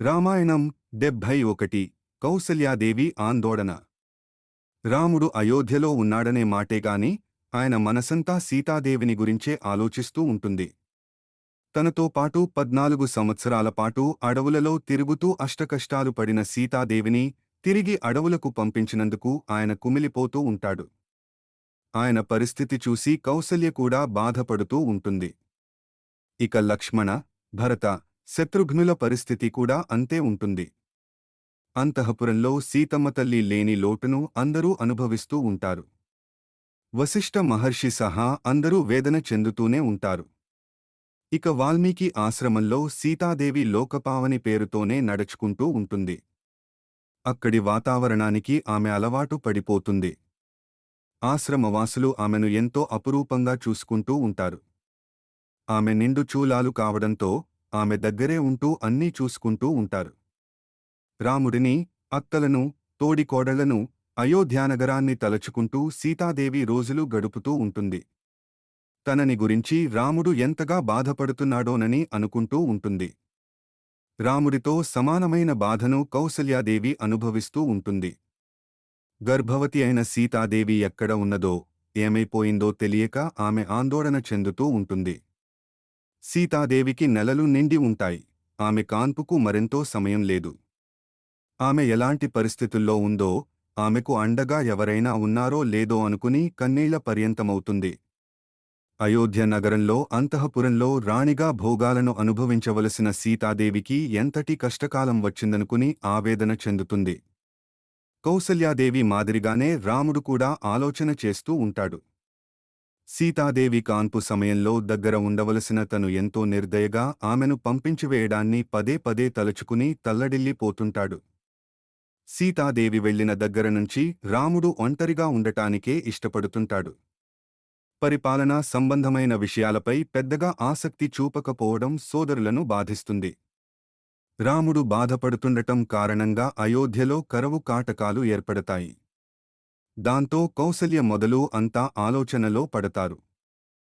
రామాయణం డెబ్భై ఒకటి కౌసల్యాదేవి ఆందోళన. రాముడు అయోధ్యలో ఉన్నాడనే మాటేగాని ఆయన మనసంతా సీతాదేవిని గురించే ఆలోచిస్తూ ఉంటుంది. తనతో పాటు పద్నాలుగు సంవత్సరాల పాటు అడవులలో తిరుగుతూ అష్టకష్టాలు పడిన సీతాదేవిని తిరిగి అడవులకు పంపించినందుకు ఆయన కుమిలిపోతూ ఉంటాడు. ఆయన పరిస్థితి చూసి కౌసల్య కూడా బాధపడుతూ ఉంటుంది. ఇక లక్ష్మణ భరత శత్రుఘ్నుల పరిస్థితి కూడా అంతే ఉంటుంది. అంతఃపురంలో సీతమ్మ తల్లి లేని లోటును అందరూ అనుభవిస్తూ ఉంటారు. వశిష్ఠ మహర్షి సహా అందరూ వేదన చెందుతూనే ఉంటారు. ఇక వాల్మీకి ఆశ్రమంలో సీతాదేవి లోకపావని పేరుతోనే నడుచుకుంటూ ఉంటుంది. అక్కడి వాతావరణానికి ఆమె అలవాటు పడిపోతుంది. ఆశ్రమవాసులు ఆమెను ఎంతో అపురూపంగా చూసుకుంటూ ఉంటారు. ఆమె నిండు చూలాలు కావడంతో ఆమె దగ్గరే ఉంటూ అన్నీ చూసుకుంటూ ఉంటారు. రాముడిని అత్తలను తోడికోడళ్ళను అయోధ్యానగరాన్ని తలచుకుంటూ సీతాదేవి రోజులు గడుపుతూ ఉంటుంది. తనని గురించి రాముడు ఎంతగా బాధపడుతున్నాడోనని అనుకుంటూ ఉంటుంది. రాముడితో సమానమైన బాధను కౌసల్యాదేవి అనుభవిస్తూ ఉంటుంది. గర్భవతి అయిన సీతాదేవి ఎక్కడ ఉన్నదో ఏమైపోయిందో తెలియక ఆమె ఆందోళన చెందుతూ ఉంటుంది. సీతాదేవికి నెలలు నిండి ఉంటాయి. ఆమె కాన్పుకు మరెంతో సమయం లేదు. ఆమె ఎలాంటి పరిస్థితుల్లో ఉందో ఆమెకు అండగా ఎవరైనా ఉన్నారో లేదో అనుకుని కన్నీళ్ళ పర్యంతమవుతుంది. అయోధ్య నగరంలో అంతఃపురంలో రాణిగా భోగాలను అనుభవించవలసిన సీతాదేవికి ఎంతటి కష్టకాలం వచ్చిందనుకుని ఆవేదన చెందుతుంది. కౌసల్యాదేవి మాదిరిగానే రాముడు కూడా ఆలోచన చేస్తూ ఉంటాడు. సీతాదేవి కాన్పు సమయంలో దగ్గర ఉండవలసిన తను ఎంతో నిర్దయగా ఆమెను పంపించివేయడాన్ని పదే పదే తలుచుకుని తల్లడిల్లిపోతుంటాడు. సీతాదేవి వెళ్ళిన దగ్గర నుంచి రాముడు ఒంటరిగా ఉండటానికే ఇష్టపడుతుంటాడు. పరిపాలనా సంబంధమైన విషయాలపై పెద్దగా ఆసక్తి చూపకపోవడం సోదరులను బాధిస్తుంది. రాముడు బాధపడుతుండటం కారణంగా అయోధ్యలో కరవు కాటకాలు ఏర్పడతాయి. దాంతో కౌసల్య మొదలు అంతా ఆలోచనలో పడతారు.